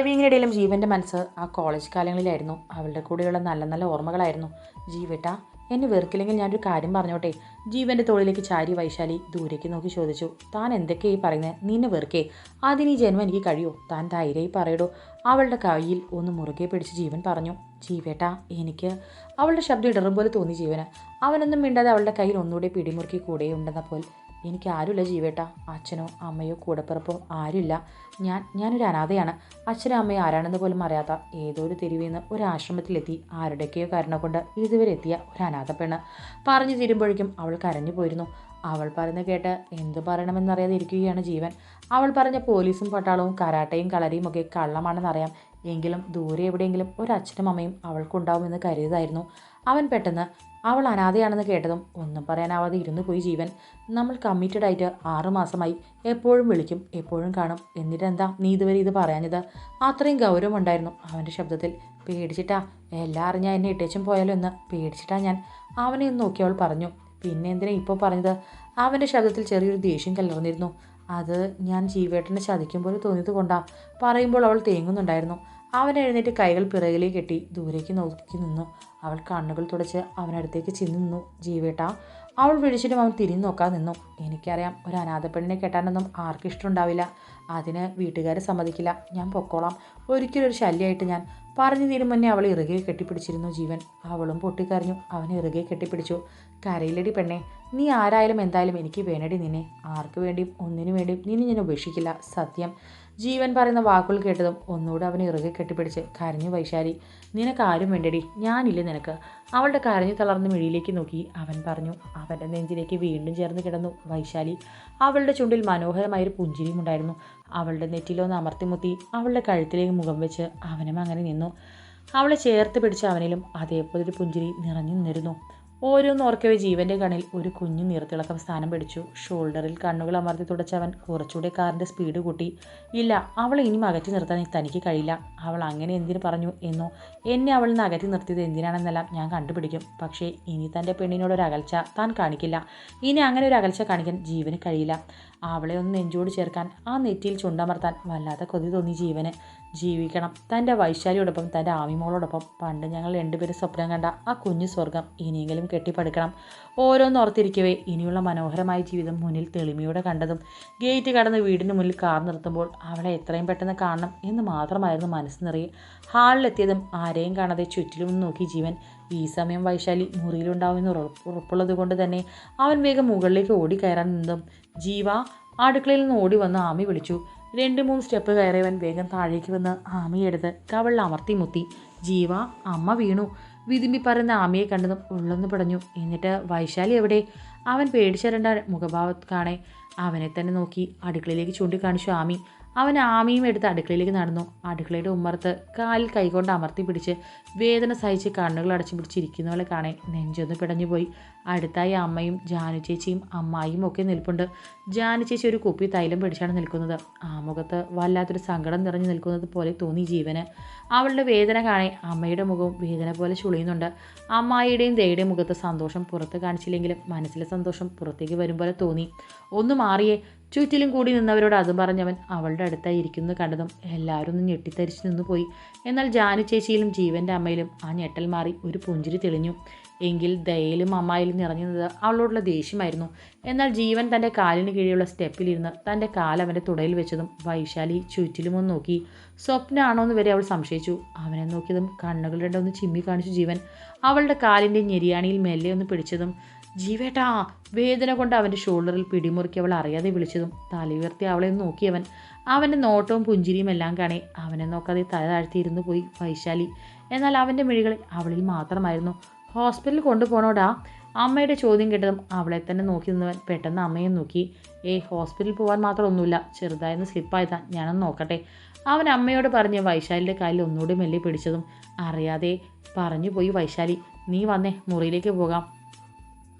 ഡ്രൈവിങ്ങിനിടയിലും ജീവന്റെ മനസ്സ് ആ കോളേജ് കാലങ്ങളിലായിരുന്നു. അവളുടെ കൂടെയുള്ള നല്ല നല്ല ഓർമ്മകളായിരുന്നു. ജീവേട്ട എന്നെ വെറുക്കില്ലെങ്കിൽ ഞാനൊരു കാര്യം പറഞ്ഞോട്ടെ? ജീവന്റെ തോളിലേക്ക് ചാരി വൈശാലി ദൂരേക്ക് നോക്കി ചോദിച്ചു. താൻ എന്തൊക്കെയായി പറയുന്നത് നിന്നെ വെറുക്കേ. അതിന് ഈ ജന്മം എനിക്ക് കഴിയോ? താൻ ധൈര്യമായി പറയടോ. അവളുടെ കയ്യിൽ ഒന്ന് മുറുകെ പിടിച്ച് ജീവൻ പറഞ്ഞു. ജീവേട്ട എനിക്ക് അവളുടെ ശബ്ദം ഇടറും പോലെ തോന്നി ജീവന്. അവനൊന്നും മിണ്ടാതെ അവളുടെ കയ്യിൽ ഒന്നുകൂടെ പിടിമുറുക്കി കൂടെയുണ്ടെന്ന പോൽ എനിക്ക് ആരുമില്ല ജീവേട്ട. അച്ഛനോ അമ്മയോ കൂടപ്പിറപ്പോ ആരുമില്ല. ഞാൻ ഞാനൊരു അനാഥയാണ്. അച്ഛനും അമ്മയും ആരാണെന്ന് പോലും അറിയാത്ത ഏതോ ഒരു തെരുവിൽ നിന്ന് ഒരു ആശ്രമത്തിലെത്തി ആരുടെയൊക്കെയോ കാരണം കൊണ്ട് ഇതുവരെ എത്തിയ ഒരു അനാഥ പെണ്ണ്. പറഞ്ഞു തീരുമ്പോഴേക്കും അവൾ കരഞ്ഞു പോയിരുന്നു. അവൾ പറയുന്നത് കേട്ട് എന്ത് പറയണമെന്നറിയാതെ ഇരിക്കുകയാണ് ജീവൻ. അവൾ പറഞ്ഞ പോലീസും പട്ടാളവും കരാട്ടയും കളരിയും ഒക്കെ കള്ളമാണെന്നറിയാം. എങ്കിലും ദൂരെ എവിടെയെങ്കിലും ഒരു അച്ഛനും അമ്മയും അവൾക്കുണ്ടാവുമെന്ന് കരുതിയതായിരുന്നു അവൻ പെട്ടെന്ന് അവൾ അനാഥയാണെന്ന് കേട്ടതും ഒന്നും പറയാനാവാതെ ഇരുന്നു പോയി ജീവൻ. നമ്മൾ കമ്മിറ്റഡ് ആയിട്ട് ആറുമാസമായി എപ്പോഴും വിളിക്കും എപ്പോഴും കാണും. എന്നിട്ടെന്താ നീ ഇതുവരെ ഇത് പറയാഞ്ഞത്? അത്രയും ഗൗരവമുണ്ടായിരുന്നു അവന്റെ ശബ്ദത്തിൽ. പേടിച്ചിട്ടാ എല്ലാം അറിഞ്ഞാൽ എന്നെ ഇട്ടേച്ചും പോയാലോ എന്ന് പേടിച്ചിട്ടാ ഞാൻ. അവനെ ഒന്ന് നോക്കി അവൾ പറഞ്ഞു പിന്നെ എന്തിനാ ഇപ്പോൾ പറഞ്ഞത്? അവന്റെ ശബ്ദത്തിൽ ചെറിയൊരു ദേഷ്യം കലർന്നിരുന്നു. അത് ഞാൻ ജീവേട്ടനെ ചതിക്കും പോലെ തോന്നിയത് കൊണ്ടാ. പറയുമ്പോൾ അവൾ തേങ്ങുന്നുണ്ടായിരുന്നു. അവൻ എഴുന്നേറ്റ് കൈകൾ പിറകിലേക്ക് കെട്ടി ദൂരേക്ക് നോക്കി നിന്നു. അവൾ കണ്ണുകൾ തുടച്ച് അവനടുത്തേക്ക് ചെന്ന് ജീവേട്ട അവൾ വിളിച്ചിട്ടും അവൻ തിരിഞ്ഞു നോക്കാൻ നിന്നു. എനിക്കറിയാം ഒരു അനാഥപ്പെണ്ണിനെ കെട്ടാനൊന്നും ആർക്കും ഇഷ്ടമുണ്ടാവില്ല. അതിന് വീട്ടുകാരെ സമ്മതിക്കില്ല. ഞാൻ പൊക്കോളാം. ഒരിക്കലും ഒരു ശല്യമായിട്ട് ഞാൻ. പറഞ്ഞു തീരും മുന്നേ അവൾ ഇറുകെ കെട്ടിപ്പിടിച്ചിരുന്നു ജീവൻ. അവളും പൊട്ടിക്കരഞ്ഞു. അവൻ ഇറുകെ കെട്ടിപ്പിടിച്ചു. കരയിലടി പെണ്ണെ നീ ആരായാലും എന്തായാലും എനിക്ക് വേണടി നിന്നെ. ആർക്കു വേണ്ടിയും ഒന്നിനു വേണ്ടിയും നിന്നെ ഞാൻ ഉപേക്ഷിക്കില്ല. സത്യം. ജീവൻ പറയുന്ന വാക്കുകൾ കേട്ടതും ഒന്നുകൂടെ അവനെ ഇറുകെ കെട്ടിപ്പിടിച്ച് കരഞ്ഞു വൈശാലി. നിനക്ക് ആരും വേണ്ടടി ഞാനില്ല നിനക്ക്. അവളുടെ കരഞ്ഞു തളർന്ന മിഴിയിലേക്ക് നോക്കി അവൻ പറഞ്ഞു അവന്റെ നെഞ്ചിലേക്ക് വീണ്ടും ചേർന്ന് കിടന്നു വൈശാലി. അവളുടെ ചുണ്ടിൽ മനോഹരമായൊരു പുഞ്ചിരിയും ഉണ്ടായിരുന്നു. അവളുടെ നെറ്റിലൊന്ന് അമർത്തിമുത്തി അവളുടെ കഴുത്തിലേക്ക് മുഖം വെച്ച് അവനും അങ്ങനെ നിന്നു. അവളെ ചേർത്ത് പിടിച്ച അവനിലും അതേപോലൊരു പുഞ്ചിരി നിറഞ്ഞു നിന്നിരുന്നു. ഓരോന്ന് ഓർക്കവെ ജീവന്റെ കണിൽ ഒരു കുഞ്ഞു നീർത്തിളക്കം സ്ഥാനം പിടിച്ചു. ഷോൾഡറിൽ കണ്ണുകൾ അമർത്തി തുടച്ചവൻ കുറച്ചുകൂടെ കാറിന്റെ സ്പീഡ് കൂട്ടി. ഇല്ല അവളെ ഇനിയും അകറ്റി നിർത്താൻ തനിക്ക് കഴിയില്ല. അവൾ അങ്ങനെ എന്തിനു പറഞ്ഞു എന്നോ എന്നെ അവളിൽ നിന്ന് അകറ്റി നിർത്തിയത് എന്തിനാണെന്നെല്ലാം ഞാൻ കണ്ടുപിടിക്കും. പക്ഷേ ഇനി തന്റെ പെണ്ണിനോട് ഒരു അകൽച്ച താൻ കാണിക്കില്ല. ഇനി അങ്ങനെ ഒരു അകൽച്ച കാണിക്കാൻ ജീവന് കഴിയില്ല. അവളെ ഒന്ന് നെഞ്ചോട് ചേർക്കാൻ ആ നെറ്റിയിൽ ചുണ്ടമർത്താൻ വല്ലാത്ത കൊതി തോന്നി ജീവന്. ജീവിക്കണം. തന്റെ വൈശാലിയോടൊപ്പം തന്റെ ആമിമോളോടൊപ്പം. പണ്ട് ഞങ്ങൾ രണ്ടുപേരും സ്വപ്നം കണ്ട ആ കുഞ്ഞു സ്വർഗം ഇനിയെങ്കിലും കെട്ടിപ്പടുക്കണം. ഓരോന്നോർത്തിരിക്കവേ ഇനിയുള്ള മനോഹരമായ ജീവിതം മുന്നിൽ തെളിമയോടെ കണ്ടതും ഗേറ്റ് കടന്ന് വീടിന് മുന്നിൽ കാർ നിർത്തുമ്പോൾ അവളെ എത്രയും പെട്ടെന്ന് കാണണം എന്ന് മാത്രമായിരുന്നു മനസ്സ് നിറയെ. ഹാളിലെത്തിയതും ആരെയും കാണാതെ ചുറ്റിലും നോക്കി ജീവൻ. ഈ സമയം വൈശാലി മുറിയിലുണ്ടാവുമെന്ന് ഉറപ്പ് ഉറപ്പുള്ളത് കൊണ്ട് തന്നെ അവൻ വേഗം മുകളിലേക്ക് ഓടിക്കയറാൻ കയറാൻ നിന്നതും ജീവ അടുക്കളയിൽ നിന്ന് ഓടി വന്ന് ആമി വിളിച്ചു. രണ്ട് മൂന്ന് സ്റ്റെപ്പ് കയറിയവൻ വേഗം താഴേക്ക് വന്ന് ആമിയെടുത്ത് കവളിൽ അമർത്തി മുത്തി. ജീവ അമ്മ വീണു. വിതുമ്പി പറയുന്ന ആമിയെ കണ്ടതും ഉള്ളൊന്ന് പടഞ്ഞു. എന്നിട്ട് വൈശാലി എവിടെ? അവൻ പേടിച്ചരണ്ട മുഖഭാവത്ത് കാണേ. അവനെ തന്നെ നോക്കി അടുക്കളയിലേക്ക് ചൂണ്ടിക്കാണിച്ചു ആമി. അവൻ ആമിയും എടുത്ത് അടുക്കളയിലേക്ക് നടന്നു. അടുക്കളയുടെ ഉമ്മർത്ത് കാലിൽ കൈകൊണ്ട് അമർത്തി പിടിച്ച് വേദന സഹിച്ച് കണ്ണുകൾ അടച്ചു പിടിച്ചിരിക്കുന്നവളെ കാണേ. നെഞ്ചൊന്ന് പിടഞ്ഞുപോയി. അടുത്തായി അമ്മയും ജാനു ചേച്ചിയും അമ്മായിയും ഒക്കെ നിൽപ്പുണ്ട്. ജാനു ചേച്ചി ഒരു കുപ്പി തൈലം പിടിച്ചാണ് നിൽക്കുന്നത്. ആ മുഖത്ത് വല്ലാത്തൊരു സങ്കടം നിറഞ്ഞു നിൽക്കുന്നത് പോലെ തോന്നി ജീവന്. അവളുടെ വേദന കാണേ. അമ്മയുടെ മുഖവും വേദന പോലെ ചുളിയുന്നുണ്ട്. അമ്മായിയുടെയും ദയുടെയും മുഖത്ത് സന്തോഷം പുറത്ത് കാണിച്ചില്ലെങ്കിലും മനസ്സിലെ സന്തോഷം പുറത്തേക്ക് വരും പോലെ തോന്നി. ഒന്ന് മാറിയേ. ചുറ്റിലും കൂടി നിന്നവരോട് അതും പറഞ്ഞവൻ അവളുടെ അടുത്തായി ഇരിക്കുന്നത് കണ്ടതും എല്ലാവരും ഒന്ന് ഞെട്ടിത്തരിച്ചു നിന്നുപോയി. എന്നാൽ ജാനു ചേച്ചിയിലും ജീവന്റെ അമ്മയിലും ആ ഞെട്ടൽ മാറി ഒരു പുഞ്ചിരി തെളിഞ്ഞു. എങ്കിൽ ദയയിലും അമ്മായിലും നിറഞ്ഞു നിന്നത് അവളോടുള്ള ദേഷ്യമായിരുന്നു. എന്നാൽ ജീവൻ തന്റെ കാലിന് കീഴിലുള്ള സ്റ്റെപ്പിലിരുന്ന് തന്റെ കാൽ അവന്റെ തുടയിൽ വെച്ചതും വൈശാലി ചുറ്റിലുമൊന്ന് നോക്കി. സ്വപ്നമാണോ എന്ന് വരെ അവൾ സംശയിച്ചു. അവനെ നോക്കിയതും കണ്ണുകൾ രണ്ടൊന്ന് ചിമ്മി കാണിച്ചു ജീവൻ. അവളുടെ കാലിന്റെ ഞെരിയാണിയിൽ മെല്ലെ ഒന്ന് പിടിച്ചതും ജീവേട്ടാ വേദന കൊണ്ട് അവന്റെ ഷോൾഡറിൽ പിടിമുറുക്കി അവൾ അറിയാതെ വിളിച്ചതും തലയുയർത്തി അവളെ ഒന്ന് നോക്കിയവൻ. അവന്റെ നോട്ടവും പുഞ്ചിരിയും എല്ലാം കാണേ. അവനെ നോക്കാതെ തല താഴ്ത്തിയിരുന്നു പോയി വൈശാലി. എന്നാൽ അവന്റെ മിഴികളിൽ അവളിൽ മാത്രമായിരുന്നു. ഹോസ്പിറ്റലിൽ കൊണ്ടുപോകണോടാ അമ്മയുടെ ചോദ്യം കേട്ടതും അവളെ തന്നെ നോക്കി നിന്നവൻ പെട്ടെന്ന് അമ്മയെ നോക്കി. ഏ ഹോസ്പിറ്റലിൽ പോകാൻ മാത്രം ഒന്നുമില്ല. ചെറുതായിരുന്നു സ്ലിപ്പായതാ. ഞാനൊന്ന് നോക്കട്ടെ. അവൻ അമ്മയോട് പറഞ്ഞ് വൈശാലിയുടെ കാലിൽ ഒന്നുകൂടി മെല്ലെ പിടിച്ചതും അറിയാതെ പറഞ്ഞു പോയി വൈശാലി. നീ വന്നേ മുറിയിലേക്ക് പോകാം.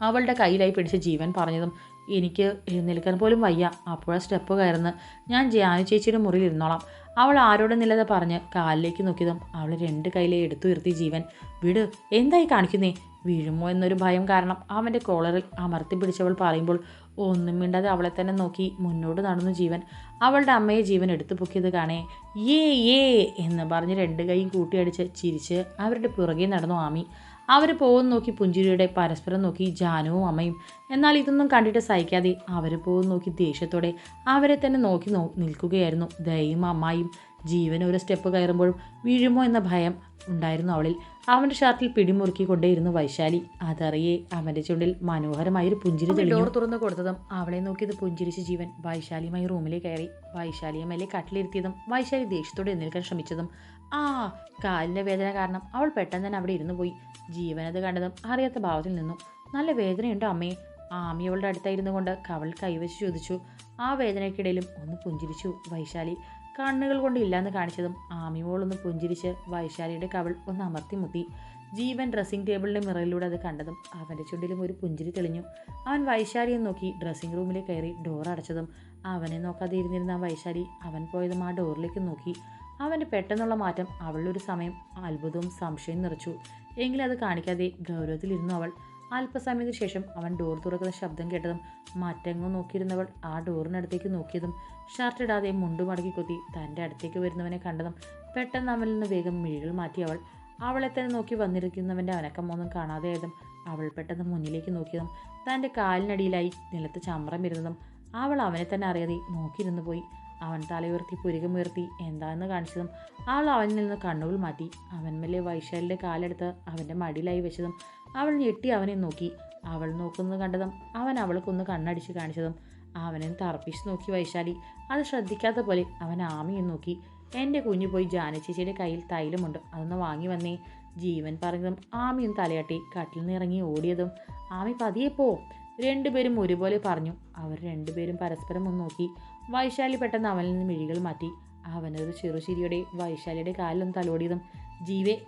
അവളുടെ കയ്യിലായി പിടിച്ച ജീവൻ പറഞ്ഞതും എനിക്ക് എഴുന്നേൽക്കാൻ പോലും വയ്യ. അപ്പോഴാ സ്റ്റെപ്പ് കയറുന്ന ഞാൻ ജാനു ചേച്ചിയുടെ മുറിയിൽ ഇരുന്നോളാം. അവൾ ആരോടും നിലതെ പറഞ്ഞ് കാലിലേക്ക് നോക്കിയതും അവൾ രണ്ട് കയ്യിലെ എടുത്തുയർത്തി ജീവൻ. വിട് എന്തായി കാണിക്കുന്നേ? വീഴുമോ എന്നൊരു ഭയം കാരണം അവന്റെ കോളറിൽ അമർത്തി പിടിച്ചവൾ പറയുമ്പോൾ ഒന്നും മിണ്ടാതെ അവളെ തന്നെ നോക്കി മുന്നോട്ട് നടന്നു ജീവൻ. അവളുടെ അമ്മയെ ജീവൻ എടുത്തു പൊക്കിയത് കാണേ. ഏ ഏ എന്ന് പറഞ്ഞ് രണ്ട് കൈയും കൂട്ടിയടിച്ച് ചിരിച്ച് അവരുടെ പുറകെ നടന്നു ആമി. അവർ പോകുന്ന നോക്കി പുഞ്ചിരിയുടെ പരസ്പരം നോക്കി ജാനുവും അമ്മയും. എന്നാൽ ഇതൊന്നും കണ്ടിട്ട് സഹിക്കാതെ അവർ പോകുന്ന നോക്കി ദേഷ്യത്തോടെ അവരെ തന്നെ നോക്കി നിൽക്കുകയായിരുന്നു ദയും അമ്മായും ജീവൻ ഒരു സ്റ്റെപ്പ് കയറുമ്പോഴും വീഴുമോ എന്ന ഭയം ഉണ്ടായിരുന്നു അവളിൽ. അവന്റെ ഷർട്ടിൽ പിടിമുറുക്കിക്കൊണ്ടേയിരുന്നു വൈശാലി. അതറിയേ അവന്റെ ചുണ്ടിൽ മനോഹരമായൊരു പുഞ്ചിരി ഡോർ തുറന്നു കൊടുത്തതും അവളെ നോക്കിയത് പുഞ്ചിരിച്ച് ജീവൻ വൈശാലിയുമായി റൂമിലേക്ക് കയറി. വൈശാലിയെ മേലെ കട്ടിലിരുത്തിയതും വൈശാലി ദേഷ്യത്തോടെ എഴുന്നേൽക്കാൻ ശ്രമിച്ചതും ആ കാലിന്റെ വേദന കാരണം അവൾ പെട്ടെന്ന് തന്നെ അവിടെ ഇരുന്നു പോയി. ജീവൻ അത് കണ്ടതും അറിയാത്ത ഭാവത്തിൽ നിന്നു. നല്ല വേദനയുണ്ടോ അമ്മേ. ആമി അവളുടെ അടുത്തായിരുന്നു കൊണ്ട് കവൾ കൈവച്ച് ചോദിച്ചു. ആ വേദനയ്ക്കിടയിലും ഒന്ന് പുഞ്ചിരിച്ചു വൈശാലി. കണ്ണുകൾ കൊണ്ട് ഇല്ലാന്ന് കാണിച്ചതും ആമിമോളൊന്ന് പുഞ്ചിരിച്ച് വൈശാലിയുടെ കവൾ ഒന്ന് അമർത്തി മുത്തി ജീവൻ ഡ്രസ്സിംഗ് ടേബിളിന്റെ മിറയിലൂടെ അത് കണ്ടതും അവന്റെ ചുണ്ടിലും ഒരു പുഞ്ചിരി തെളിഞ്ഞു. അവൻ വൈശാലിയെ നോക്കി ഡ്രസ്സിംഗ് റൂമിലേക്ക് കയറി ഡോർ അടച്ചതും അവനെ നോക്കാതെ ഇരുന്നിരുന്ന വൈശാലി അവൻ പോയതും ആ ഡോറിലേക്ക് നോക്കി. അവന്റെ പെട്ടെന്നുള്ള മാറ്റം അവളിലൊരു സമയം അത്ഭുതവും സംശയം നിറച്ചു. എങ്കിലും അത് കാണിക്കാതെ ഗൗരവത്തിലിരുന്നു അവൾ. അല്പസമയത്തിന് ശേഷം അവൻ ഡോർ തുറക്കുന്ന ശബ്ദം കേട്ടതും മറ്റെങ്ങോ നോക്കിയിരുന്നവൾ ആ ഡോറിനടുത്തേക്ക് നോക്കിയതും ഷർട്ട് ഇടാതെ മുണ്ടു മടക്കി കൊത്തി തന്റെ അടുത്തേക്ക് വരുന്നവനെ കണ്ടതും പെട്ടെന്ന് അവനിൽ നിന്ന് വേഗം മിഴികൾ മാറ്റി അവൾ. അവളെ തന്നെ നോക്കി വന്നിരിക്കുന്നവന്റെ അനക്കമൊന്നും കാണാതെയായതും അവൾ പെട്ടെന്ന് മുന്നിലേക്ക് നോക്കിയതും തന്റെ കാലിനടിയിലായി നിലത്ത് ചമ്രം ഇരുന്നതും അവൾ അവനെ തന്നെ അറിയാതെ നോക്കിയിരുന്നു പോയി. അവൻ തലയുയർത്തി പുരുകമുയർത്തി എന്താണെന്ന് കാണിച്ചതും അവൾ അവനിൽ നിന്ന് കണ്ണുകൾ മാറ്റി. അവൻ മെല്ലെ വൈശാലിന്റെ കാലെടുത്ത് അവന്റെ മടിയിലായി വെച്ചതും അവൾ ഞെട്ടി അവനെ നോക്കി. അവൾ നോക്കുന്നത് കണ്ടതും അവൻ അവൾക്കൊന്ന് കണ്ണടിച്ച് കാണിച്ചതും അവനെ തറപ്പിച്ച് നോക്കി വൈശാലി. അത് ശ്രദ്ധിക്കാത്ത പോലെ അവൻ ആമിയെ നോക്കി. എന്റെ കുഞ്ഞു പോയി ജാനച്ചേച്ചിയുടെ കയ്യിൽ തൈലമുണ്ട്. അതൊന്ന് വാങ്ങി വന്നേ. ജീവൻ പറഞ്ഞതും ആമിയും തലയാട്ടി കട്ടിൽ നിന്ന് ഇറങ്ങി ഓടിയതും ആമി പതിയെ പോ. രണ്ടുപേരും ഒരുപോലെ പറഞ്ഞു. അവർ രണ്ടുപേരും പരസ്പരം ഒന്ന് നോക്കി. വൈശാലി പെട്ടെന്ന് അവനിൽ നിന്ന് മിഴികൾ മാറ്റി. അവനൊരു ചെറുശിരിയുടെ വൈശാലിയുടെ കാലിലൊന്ന് തലോടിയതും ജീവേ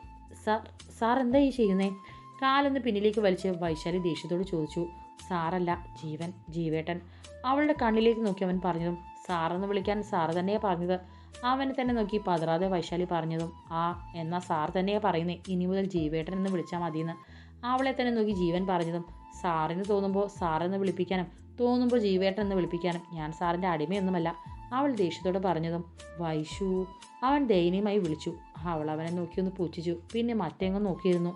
സാർ സാർ എന്താ ഈ ചെയ്യുന്നേ? കാലൊന്ന് പിന്നിലേക്ക് വലിച്ച് വൈശാലി ദേഷ്യത്തോട് ചോദിച്ചു സാറല്ല ജീവൻ ജീവേട്ടൻ. അവളുടെ കണ്ണിലേക്ക് നോക്കി അവൻ പറഞ്ഞതും സാറെന്ന് വിളിക്കാൻ സാറ് തന്നെയാ പറഞ്ഞത്. അവനെ തന്നെ നോക്കി പതറാതെ വൈശാലി പറഞ്ഞതും ആ എന്നാ സാർ തന്നെയാ പറയുന്നത് ഇനി മുതൽ ജീവേട്ടൻ എന്ന് വിളിച്ചാൽ മതിയെന്ന്. അവളെ തന്നെ നോക്കി ജീവൻ പറഞ്ഞതും സാറിന് തോന്നുമ്പോൾ സാറെന്ന് വിളിപ്പിക്കാനും തോന്നുമ്പോൾ ജീവേട്ടൻ എന്ന് വിളിപ്പിക്കാനും ഞാൻ സാറിന്റെ അടിമയൊന്നുമല്ല. അവൾ ദേഷ്യത്തോടെ പറഞ്ഞതും വൈശു അവൻ ദയനീയമായി വിളിച്ചു. അവൾ അവനെ നോക്കിയൊന്ന് ഒന്ന് പുച്ഛിച്ചു പിന്നെ മറ്റെങ്ങും നോക്കിയിരുന്നു.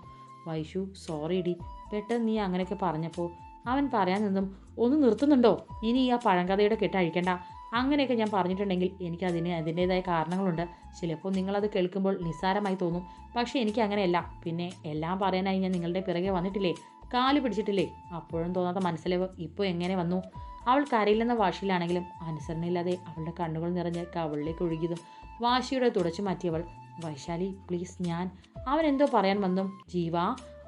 വൈഷു സോറി ഇടി പെട്ടെന്ന് നീ അങ്ങനെയൊക്കെ പറഞ്ഞപ്പോൾ അവൻ പറയാൻ നിന്നും ഒന്ന് നിർത്തുന്നുണ്ടോ? ഇനി ആ പഴങ്കഥയുടെ കെട്ട് അഴിക്കണ്ട. അങ്ങനെയൊക്കെ ഞാൻ പറഞ്ഞിട്ടുണ്ടെങ്കിൽ എനിക്ക് അതിന് അതിന്റേതായ കാരണങ്ങളുണ്ട്. ചിലപ്പോൾ നിങ്ങളത് കേൾക്കുമ്പോൾ നിസ്സാരമായി തോന്നും. പക്ഷേ എനിക്ക് അങ്ങനെയല്ല. പിന്നെ എല്ലാം പറയാനായി ഞാൻ നിങ്ങളുടെ പിറകെ വന്നിട്ടില്ലേ? കാൽ പിടിച്ചിട്ടില്ലേ? അപ്പോഴും തോന്നാത്ത മനസ്സിലവ്. ഇപ്പോൾ എങ്ങനെ വന്നു? അവൾ കരയില്ലെന്ന വാശിയിലാണെങ്കിലും അനുസരണയില്ലാതെ അവളുടെ കണ്ണുകൾ നിറഞ്ഞ് കവളിലേക്ക് ഒഴുകിയതും വാശിയുടെ തുടച്ചു മാറ്റിയവൾ വൈശാലി പ്ലീസ് ഞാൻ. അവൻ എന്തോ പറയാൻ വന്നും ജീവ.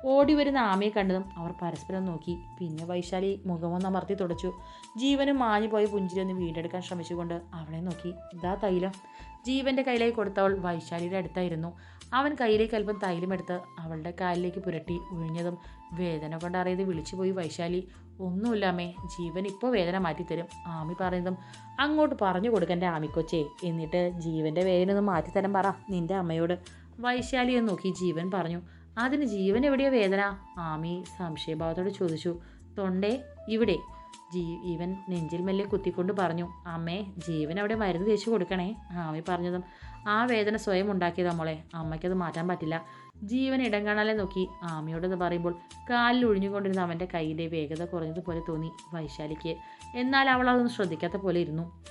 ഓടി വരുന്ന ആമയെ കണ്ടതും അവർ പരസ്പരം നോക്കി. പിന്നെ വൈശാലി മുഖമൊന്ന് അമർത്തി തുടച്ചു. ജീവനും പുഞ്ചിരി ഒന്ന് വീണ്ടെടുക്കാൻ ശ്രമിച്ചുകൊണ്ട് അവളെ നോക്കി. ഇതാ തൈലം. ജീവന്റെ കയ്യിലേക്ക് കൊടുത്തവൾ വൈശാലിയുടെ അടുത്തായിരുന്നു. അവൻ കയ്യിലേക്ക് അല്പം തൈലം തൈലമെടുത്ത് അവളുടെ കാലിലേക്ക് പുരട്ടി ഉഴിഞ്ഞതും വേദന കൊണ്ടറിയത് വിളിച്ചുപോയി വൈശാലി. ഒന്നുമില്ല അമ്മേ ജീവൻ ഇപ്പോൾ വേദന മാറ്റിത്തരും. ആമി പറയുന്നതും അങ്ങോട്ട് പറഞ്ഞു കൊടുക്കന്റെ ആമിക്കൊച്ചേ. എന്നിട്ട് ജീവന്റെ വേദന ഒന്ന് മാറ്റിത്തരാൻ പറ നിന്റെ അമ്മയോട്. വൈശാലിയെ നോക്കി ജീവൻ പറഞ്ഞു അതിന് ജീവൻ എവിടെയോ വേദന? ആമി സംശയഭാവത്തോട് ചോദിച്ചു തൊണ്ടേ ഇവിടെ. ജീ ഇവൻ നെഞ്ചിൽ മെല്ലെ കുത്തിക്കൊണ്ട് പറഞ്ഞു അമ്മേ ജീവൻ അവിടെ മരുന്ന് തേച്ച് കൊടുക്കണേ. ആമി പറഞ്ഞതും ആ വേദന സ്വയം ഉണ്ടാക്കിയതാ മോളെ അമ്മയ്ക്കത് മാറ്റാൻ പറ്റില്ല. ജീവൻ ഇടം കാണാലെ നോക്കി. ആമയോടെന്ന് പറയുമ്പോൾ കാലിൽ ഒഴിഞ്ഞുകൊണ്ടിരുന്ന അവന്റെ കൈയിലെ വേഗത കുറഞ്ഞതുപോലെ തോന്നി വൈശാലിക്ക്. എന്നാൽ അവൾ അതൊന്നും ശ്രദ്ധിക്കാത്ത പോലെ ഇരുന്നു.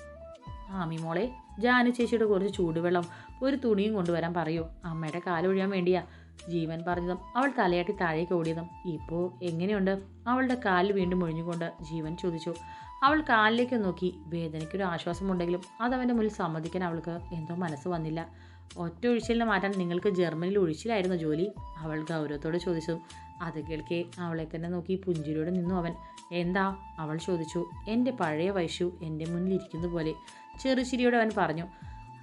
ആമി മോളെ ജാനു ചേച്ചിയുടെ കുറച്ച് ചൂടുവെള്ളം ഒരു തുണിയും കൊണ്ടുവരാൻ പറയൂ. അമ്മയുടെ കാലൊഴിയാൻ വേണ്ടിയാ. ജീവൻ പറഞ്ഞതും അവൾ തലയാട്ടി താഴേക്ക് ഓടിയതും. ഇപ്പോൾ എങ്ങനെയുണ്ട്? അവളുടെ കാലിൽ വീണ്ടും ഒഴിഞ്ഞുകൊണ്ട് ജീവൻ ചോദിച്ചു. അവൾ കാലിലേക്ക് നോക്കി. വേദനയ്ക്കൊരു ആശ്വാസമുണ്ടെങ്കിലും അതവന്റെ മുന്നിൽ സമ്മതിക്കാൻ അവൾക്ക് എന്തോ മനസ്സ് വന്നില്ല. ഒറ്റ ഒഴിച്ചിലിനെ മാറ്റാൻ നിങ്ങൾക്ക് ജർമ്മനിയിൽ ഒഴിച്ചിലായിരുന്നു ജോലി? അവൾ ഗൗരവത്തോട് ചോദിച്ചു. അത് കേൾക്കെ അവളെ തന്നെ നോക്കി പുഞ്ചിരിയോടെ നിന്നു അവൻ. എന്താ? അവൾ ചോദിച്ചു. എന്റെ പഴയ വൈശു എന്റെ മുന്നിൽ ഇരിക്കുന്ന പോലെ. ചെറുചിരിയോടെ അവൻ പറഞ്ഞു.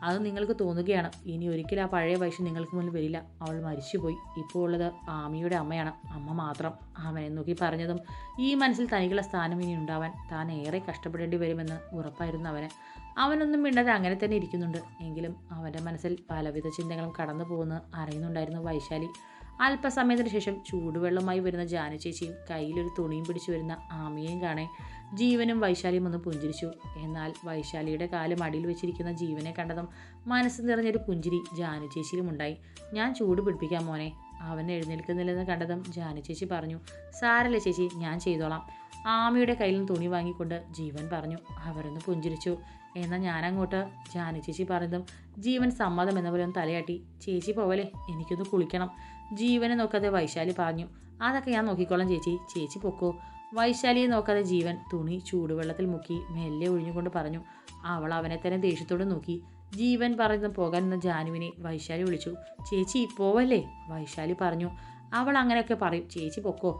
അത് നിങ്ങൾക്ക് തോന്നുകയാണ്. ഇനി ഒരിക്കലും ആ പഴയ വൈശു നിങ്ങൾക്ക് മുന്നിൽ വരില്ല. അവൾ മരിച്ചുപോയി. ഇപ്പോൾ ഉള്ളത് ആമിയുടെ അമ്മയാണ്. അമ്മ മാത്രം. അവനെ നോക്കി പറഞ്ഞതും ഈ മനസ്സിൽ തനിക്കുള്ള സ്ഥാനം ഇനി ഉണ്ടാവാൻ താൻ ഏറെ കഷ്ടപ്പെടേണ്ടി വരുമെന്ന് ഉറപ്പായിരുന്നു അവന്. അവനൊന്നും മിണ്ടാതെ അങ്ങനെ തന്നെ ഇരിക്കുന്നുണ്ട്. എങ്കിലും അവന്റെ മനസ്സിൽ പലവിധ ചിന്തകളും കടന്നു പോകുന്ന അറിയുന്നുണ്ടായിരുന്നു വൈശാലി. അല്പസമയത്തിന് ശേഷം ചൂടുവെള്ളമായി വരുന്ന ജാനു ചേച്ചിയും കയ്യിലൊരു തുണിയും പിടിച്ചു വരുന്ന ആമിയെയും കാണേ. ജീവനും വൈശാലിയും ഒന്ന് പുഞ്ചിരിച്ചു. എന്നാൽ വൈശാലിയുടെ കാലും അടിയിൽ വെച്ചിരിക്കുന്ന ജീവനെ കണ്ടതും മനസ്സ് നിറഞ്ഞൊരു പുഞ്ചിരി ജാനു ചേച്ചിയിലും ഉണ്ടായി. ഞാൻ ചൂട് പിടിപ്പിക്കാം മോനെ. അവൻ എഴുന്നേൽക്കുന്നില്ലെന്ന് കണ്ടതും ജാനു ചേച്ചി പറഞ്ഞു സാരല്ല ചേച്ചി ഞാൻ ചെയ്തോളാം. ആമിയുടെ കയ്യിൽ നിന്ന് തുണി വാങ്ങിക്കൊണ്ട് ജീവൻ പറഞ്ഞു അവരൊന്ന് പുഞ്ചിരിച്ചു. എന്നാൽ ഞാനങ്ങോട്ട് ജാനു ചേച്ചി പറഞ്ഞതും ജീവൻ സമ്മതം എന്ന പോലെ ഒന്ന് തലയാട്ടി ചേച്ചി പോവല്ലേ എനിക്കൊന്ന് കുളിക്കണം. ജീവനെ നോക്കാതെ വൈശാലി പറഞ്ഞു അതൊക്കെ ഞാൻ നോക്കിക്കോളാം ചേച്ചി ചേച്ചി പൊക്കോ. വൈശാലിയെ നോക്കാതെ ജീവൻ തുണി ചൂടുവെള്ളത്തിൽ മുക്കി മെല്ലെ ഒഴിഞ്ഞുകൊണ്ട് പറഞ്ഞു അവൾ അവനെ തന്നെ ദേഷ്യത്തോട് നോക്കി. ജീവൻ പറഞ്ഞതും പോകാൻ നിന്ന ജാനുവിനെ വൈശാലി വിളിച്ചു ചേച്ചി പോവല്ലേ? വൈശാലി പറഞ്ഞു അവൾ അങ്ങനെയൊക്കെ പറയും ചേച്ചി പൊക്കോ.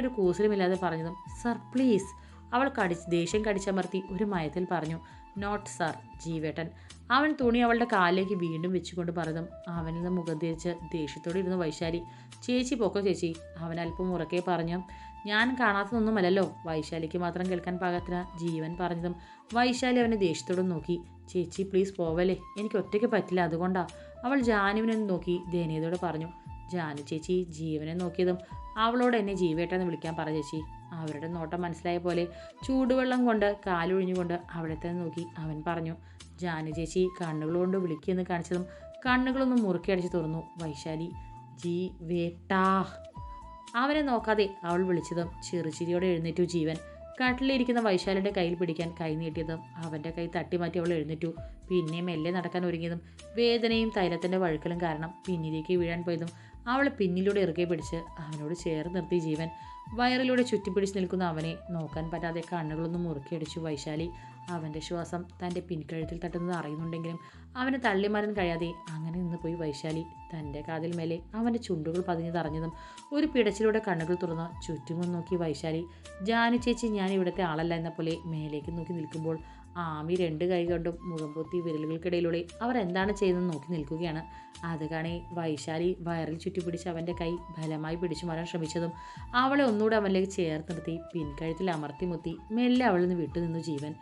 ഒരു കൂസലുമില്ലാതെ പറഞ്ഞതും സർ പ്ലീസ്. അവൾ കടിച്ച് ദേഷ്യം കടിച്ചമർത്തി ഒരു മയത്തിൽ പറഞ്ഞു നോട്ട് സർ ജീവേട്ടൻ. അവൻ തുണി അവളുടെ കാലിലേക്ക് വീണ്ടും വെച്ചുകൊണ്ട് പറഞ്ഞു അവനിൽ നിന്ന് മുഖം തിരിച്ച് ദേഷ്യത്തോടെ ഇരുന്നു വൈശാലി. ചേച്ചി പൊക്കോ ചേച്ചി. അവൻ അല്പം ഉറക്കെ പറഞ്ഞു ഞാൻ കാണാത്തതൊന്നുമല്ലല്ലോ. വൈശാലിക്ക് മാത്രം കേൾക്കാൻ പാകത്തിന് ജീവൻ പറഞ്ഞതും. വൈശാലി അവനെ ദേഷ്യത്തോടെ നോക്കി ചേച്ചി പ്ലീസ് പോവല്ലേ? എനിക്ക് ഒറ്റയ്ക്ക് പറ്റില്ല അതുകൊണ്ടാ. അവൾ ജാനുവിനെ നോക്കി ദയനീയതയോടെ പറഞ്ഞു ജാനു ചേച്ചി ജീവനെ നോക്കിയതും അവളോട് എന്നെ ജീവേട്ടെന്ന് വിളിക്കാൻ പറഞ്ഞു ചേച്ചി. അവരുടെ നോട്ടം മനസ്സിലായ പോലെ ചൂടുവെള്ളം കൊണ്ട് കാലൊഴിഞ്ഞുകൊണ്ട് അവിടെ തന്നെ നോക്കി അവൻ പറഞ്ഞു ജാനു ചേച്ചി കണ്ണുകൾ കൊണ്ട് വിളിക്കുമെന്ന് കാണിച്ചതും കണ്ണുകളൊന്നും മുറുക്കി അടിച്ച് തുറന്നു. വൈശാലി ജീ വേട്ടാ അവനെ നോക്കാതെ അവൾ വിളിച്ചതും ചെറുചിരിയോടെ എഴുന്നേറ്റു ജീവൻ. കട്ടിലിരിക്കുന്ന വൈശാലിയുടെ കയ്യിൽ പിടിക്കാൻ കൈ നീട്ടിയതും അവന്റെ കൈ തട്ടിമാറ്റി അവൾ എഴുന്നേറ്റു. പിന്നെ മെല്ലെ നടക്കാൻ ഒരുങ്ങിയതും വേദനയും തൈലത്തിന്റെ വഴുക്കലും കാരണം പിന്നിലേക്ക് വീഴാൻ പോയതും അവളെ പിന്നിലൂടെ ഇറുകെ പിടിച്ച് അവനോട് ചേർന്ന് നിർത്തി ജീവൻ. വയറിലൂടെ ചുറ്റിപ്പിടിച്ച് നിൽക്കുന്ന അവനെ നോക്കാൻ പറ്റാതെ കണ്ണുകളൊന്നും മുറുക്കിയടിച്ചു വൈശാലി. അവന്റെ ശ്വാസം തന്റെ പിൻകഴുത്തിൽ തട്ടുന്നത് അറിയുന്നുണ്ടെങ്കിലും അവനെ തള്ളിമാരാൻ കഴിയാതെ അങ്ങനെ നിന്ന് പോയി വൈശാലി. തന്റെ കാതിൽ മേലെ അവന്റെ ചുണ്ടുകൾ പതിഞ്ഞു തറഞ്ഞതും ഒരു പിടച്ചിലൂടെ കണ്ണുകൾ തുറന്ന് ചുറ്റുമും നോക്കി വൈശാലി. ജാനു ചേച്ചി ഞാൻ ഇവിടുത്തെ ആളല്ല എന്ന പോലെ മേലേക്ക് നോക്കി നിൽക്കുമ്പോൾ ആമി രണ്ട് കൈ കൊണ്ടും മുഖം പൊത്തി വിരലുകൾക്കിടയിലൂടെ അവർ എന്താണ് ചെയ്തതെന്ന് നോക്കി നിൽക്കുകയാണ്. അത് കാണി വൈശാലി വയറിൽ ചുറ്റിപ്പിടിച്ച് അവന്റെ കൈ ബലമായി പിടിച്ചു മാറാൻ ശ്രമിച്ചതും അവളെ ഒന്നുകൂടെ അവനിലേക്ക് ചേർത്ത് നിർത്തി പിൻകഴുത്തിൽ അമർത്തി മുത്തി മെല്ലെ അവളിൽ നിന്ന് വിട്ടുനിന്നു ജീവൻ.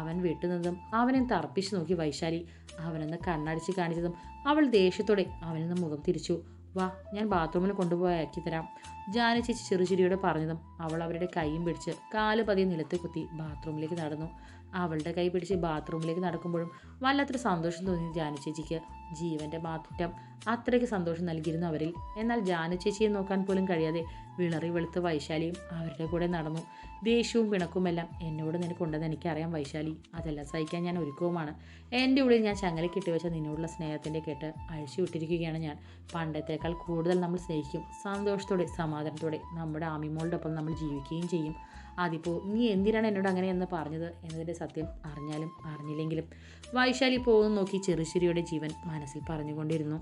അവൻ വിട്ടുനിന്നതും അവനെ തർപ്പിച്ചു നോക്കി വൈശാലി. അവനൊന്ന് കണ്ണടിച്ച് കാണിച്ചതും അവൾ ദേഷ്യത്തോടെ അവനിൽ നിന്ന് മുഖം തിരിച്ചു. വാ ഞാൻ ബാത്റൂമിൽ കൊണ്ടുപോയി ആക്കി തരാം ജാനി ചേച്ചി ചെറുചിരിയോടെ പറഞ്ഞതും അവൾ അവരുടെ കൈയും പിടിച്ച് കാൽ പതിയെ നിലത്ത് കുത്തി ബാത്റൂമിലേക്ക് നടന്നു. അവളുടെ കൈ പിടിച്ച് ബാത്റൂമിലേക്ക് നടക്കുമ്പോഴും വല്ലാത്തൊരു സന്തോഷം തോന്നി ജാനു ചേച്ചിക്ക്. ജീവന്റെ മാറ്റം അത്രയ്ക്ക് സന്തോഷം നൽകിയിരുന്നു അവരിൽ. എന്നാൽ ജാനു ചേച്ചിയെ നോക്കാൻ പോലും കഴിയാതെ വിളറി വെളുത്ത വൈശാലിയും അവരുടെ കൂടെ നടന്നു. ദേഷ്യവും പിണക്കുമെല്ലാം എന്നോട് നിനക്കുണ്ടെന്ന് എനിക്കറിയാം വൈശാലി. അതെല്ലാം സഹിക്കാൻ ഞാൻ ഒരുക്കവുമാണ്. എന്റെ ഉള്ളിൽ ഞാൻ ചങ്ങലി വെച്ച നിന്നോടുള്ള സ്നേഹത്തിന്റെ കേട്ട് അഴിച്ചു വിട്ടിരിക്കുകയാണ് ഞാൻ. പണ്ടത്തേക്കാൾ കൂടുതൽ നമ്മൾ സ്നേഹിക്കും. സന്തോഷത്തോടെ സമാധാനത്തോടെ നമ്മുടെ ആമിമോളുടെ ഒപ്പം നമ്മൾ ജീവിക്കുകയും ചെയ്യും. അതിപ്പോൾ നീ എന്തിനാണ് എന്നോട് അങ്ങനെ അങ്ങനെയെന്ന് പറഞ്ഞത് എന്നതിന്റെ സത്യം അറിഞ്ഞാലും അറിഞ്ഞില്ലെങ്കിലും വൈശാലി പോകുന്നു നോക്കി ചെറുശ്ശേരിയുടെ ജീവൻ മനസ്സിൽ പറഞ്ഞുകൊണ്ടിരുന്നു.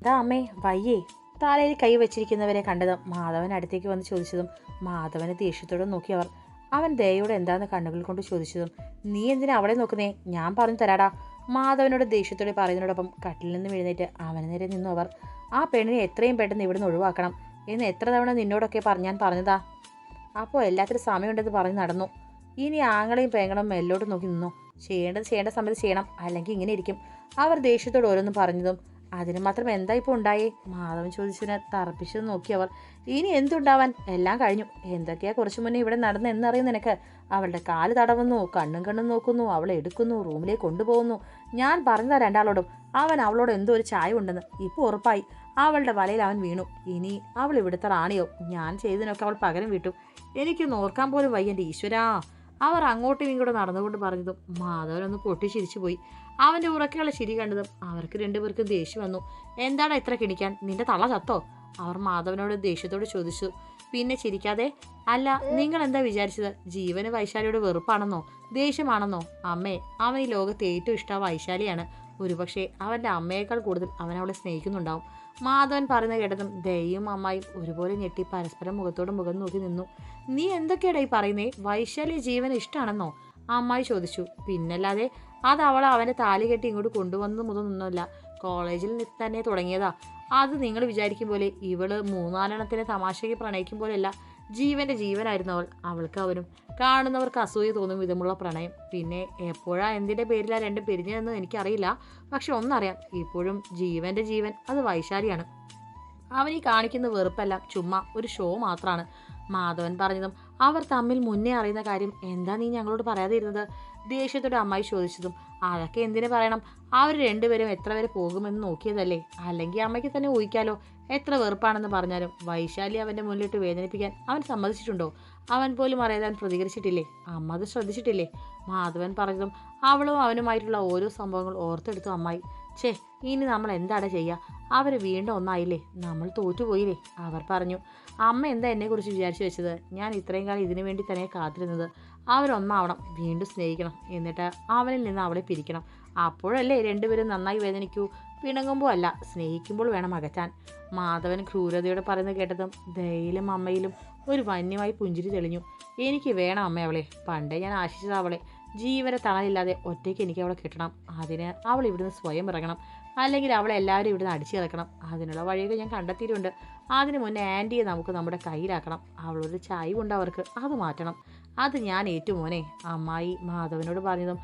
അതാ അമ്മേ വയ്യേ. തലയിൽ കൈ വെച്ചിരിക്കുന്നവരെ കണ്ടതും മാധവൻ അടുത്തേക്ക് വന്ന് ചോദിച്ചതും മാധവനെ ദേഷ്യത്തോടെ നോക്കി അവർ. അവൻ ദയോടെ എന്താന്ന് കണ്ണുകൾ കൊണ്ട് ചോദിച്ചതും നീ എന്തിനാ അവിടെ നോക്കുന്നേ? ഞാൻ പറഞ്ഞു തരാടാ. മാധവനോട് ദേഷ്യത്തോടെ പറയുന്നതോടൊപ്പം കട്ടിൽ നിന്ന് എഴുന്നേറ്റ് അവന് നേരെ നിന്നു അവർ. ആ പെണ്ണിനെ എത്രയും പെട്ടെന്ന് ഇവിടുന്ന് ഒഴിവാക്കണം. എന്ന് എത്ര തവണ നിന്നോടൊക്കെ പറഞ്ഞാൻ ഞാൻ പറഞ്ഞതാ? അപ്പോൾ എല്ലാത്തിനും സമയമുണ്ടെന്ന് പറഞ്ഞ് നടന്നു. ഇനി ആങ്ങളെയും പേങ്ങളും മെല്ലോട്ട് നോക്കി നിന്നു. ചെയ്യേണ്ടത് ചെയ്യേണ്ട സമയത്ത് ചെയ്യണം അല്ലെങ്കിൽ ഇങ്ങനെ ഇരിക്കും. അവർ ദേഷ്യത്തോട് ഓരോന്നും പറഞ്ഞതും അതിന് മാത്രം എന്താ ഇപ്പോൾ ഉണ്ടായേ? മാധവൻ ചോദിച്ചതിനെ തറപ്പിച്ചത് നോക്കി അവർ. ഇനി എന്തുണ്ടാവാൻ? എല്ലാം കഴിഞ്ഞു. എന്തൊക്കെയാ കുറച്ച് മുന്നേ ഇവിടെ നടന്ന് എന്നറിയും നിനക്ക്? അവളുടെ കാൽ തടവുന്നു കണ്ണും കണ്ണും നോക്കുന്നു അവളെ എടുക്കുന്നു റൂമിലേക്ക് കൊണ്ടുപോകുന്നു. ഞാൻ പറഞ്ഞതാ രണ്ടാളോടും. അവൻ അവളോട് എന്തോ ഒരു ചായ ഉണ്ടെന്ന്. ഇപ്പോൾ ഉറപ്പായി. അവളുടെ വലയിൽ അവൻ വീണു. ഇനി അവൾ ഇവിടുത്തെ റാണിയോ ഞാൻ ചെയ്തതിനൊക്കെ അവൾ പകരം വിട്ടു. എനിക്ക് നോർക്കാൻ പോലും വയ്യ എന്റെ ഈശ്വരാ. അവർ അങ്ങോട്ടും ഇങ്ങോട്ടും നടന്നുകൊണ്ട് പറഞ്ഞതും മാധവനൊന്ന് പൊട്ടിച്ചിരിച്ചു പോയി. അവന്റെ ഉറക്കെയുള്ള ചിരി കണ്ടതും അവർക്ക് രണ്ടുപേർക്കും ദേഷ്യം വന്നു. എന്താണ് ഇത്ര കിണിക്കാൻ? നിന്റെ തള ചത്തോ? അവർ മാധവനോട് ദേഷ്യത്തോട് ചോദിച്ചു. പിന്നെ ചിരിക്കാതെ അല്ല നിങ്ങൾ എന്താ വിചാരിച്ചത്? ജീവന് വൈശാലിയോട് വെറുപ്പാണെന്നോ? ദേഷ്യമാണെന്നോ? അമ്മേ അവൻ ഈ ലോകത്ത് ഏറ്റവും ഇഷ്ടം വൈശാലിയാണ്. ഒരുപക്ഷെ അവന്റെ അമ്മയേക്കാൾ കൂടുതൽ അവൻ അവളെ സ്നേഹിക്കുന്നുണ്ടാവും. മാധവൻ പറയുന്നത് കേട്ടതും ദയും അമ്മായും ഒരുപോലെ ഞെട്ടി പരസ്പരം മുഖത്തോട് മുഖം നോക്കി നിന്നു. നീ എന്തൊക്കെയാടാ ഈ പറയുന്നേ? വൈശാലി ജീവൻ ഇഷ്ടമാണെന്നോ അമ്മായി ചോദിച്ചു. പിന്നല്ലാതെ അത് അവൾ അവന്റെ താലി കെട്ടി ഇങ്ങോട്ട് കൊണ്ടുവന്നത് നിന്നല്ല. കോളേജിൽ തന്നെ തുടങ്ങിയതാ. അത് നിങ്ങൾ വിചാരിക്കും പോലെ ഇവൾ മൂന്നാലെണ്ണത്തിനെ തമാശയ്ക്ക് പ്രണയിക്കും പോലെയല്ല. ജീവന്റെ ജീവനായിരുന്നു അവൾ. അവൾക്ക് അവനും കാണുന്നവർക്ക് അസൂയ തോന്നും വിധമുള്ള പ്രണയം. പിന്നെ എപ്പോഴാ എന്തിന്റെ പേരിലാ രണ്ടും പിരിഞ്ഞതെന്ന് എനിക്കറിയില്ല. പക്ഷെ ഒന്നറിയാം ഇപ്പോഴും ജീവന്റെ ജീവൻ അത് വൈശാലിയാണ്. അവൻ ഈ കാണിക്കുന്ന വെറുപ്പെല്ലാം ചുമ്മാ ഒരു ഷോ മാത്രമാണ് മാധവൻ പറഞ്ഞതും അവർ തമ്മിൽ മുന്നേ അറിയുന്ന കാര്യം എന്താ നീ ഞങ്ങളോട് പറയാതിരുന്നത്? ദേഷ്യത്തോടെ അമ്മായി ചോദിച്ചതും അതൊക്കെ എന്തിനു പറയണം? അവർ രണ്ടുപേരും എത്ര വരെ പോകുമെന്ന് നോക്കിയതല്ലേ? അല്ലെങ്കിൽ അമ്മയ്ക്ക് തന്നെ ഊഹിക്കാലോ? എത്ര വെറുപ്പാണെന്ന് പറഞ്ഞാലും വൈശാലി അവന്റെ മുന്നിലിട്ട് വേദനിപ്പിക്കാൻ അവൻ സമ്മതിച്ചിട്ടുണ്ടോ? അവൻ പോലും അറിയാതെ പ്രതികരിച്ചിട്ടില്ലേ? അമ്മ അത് ശ്രദ്ധിച്ചിട്ടില്ലേ? മാധവൻ പറഞ്ഞതും അവളും അവനുമായിട്ടുള്ള ഓരോ സംഭവങ്ങൾ ഓർത്തെടുത്തു അമ്മായി. ഛേ ഇനി നമ്മൾ എന്താണ് ചെയ്യുക അവർ വീണ്ടും ഒന്നായില്ലേ? നമ്മൾ തോറ്റുപോയില്ലേ? അവർ പറഞ്ഞു. അമ്മ എന്താ എന്നെക്കുറിച്ച് വിചാരിച്ചു വെച്ചത്? ഞാൻ ഇത്രയും കാലം ഇതിനു വേണ്ടി തന്നെ കാത്തിരുന്നത്. അവരൊന്നാവണം വീണ്ടും സ്നേഹിക്കണം എന്നിട്ട് അവനിൽ നിന്ന് അവളെ പിരിക്കണം. അപ്പോഴല്ലേ രണ്ടുപേരും നന്നായി വേദനിക്കൂ. പിണങ്ങുമ്പോൾ അല്ല സ്നേഹിക്കുമ്പോൾ വേണം അകറ്റാൻ. മാധവൻ ക്രൂരതയോടെ പറയുന്നത് കേട്ടതും ദയയിലും അമ്മയിലും ഒരു വന്യമായി പുഞ്ചിരി തെളിഞ്ഞു. എനിക്ക് വേണം അമ്മ അവളെ. പണ്ടേ ഞാൻ ആശിച്ചത് അവളെ. ജീവന തണലില്ലാതെ ഒറ്റയ്ക്ക് എനിക്ക് അവളെ കിട്ടണം. അതിന് അവൾ ഇവിടുന്ന് സ്വയം ഇറങ്ങണം. അല്ലെങ്കിൽ അവളെ എല്ലാവരും ഇവിടുന്ന് അടിച്ചു കിടക്കണം. അതിനുള്ള വഴിയൊക്കെ ഞാൻ കണ്ടെത്തിയിട്ടുണ്ട്. അതിന് മുന്നേ ആന്റിയെ നമുക്ക് നമ്മുടെ കയ്യിലാക്കണം. അവളൊരു ചായവുണ്ട് അവർക്ക്. അത് മാറ്റണം. അത് ഞാൻ ഏറ്റുമോനെ അമ്മായി മാധവനോട് പറഞ്ഞതും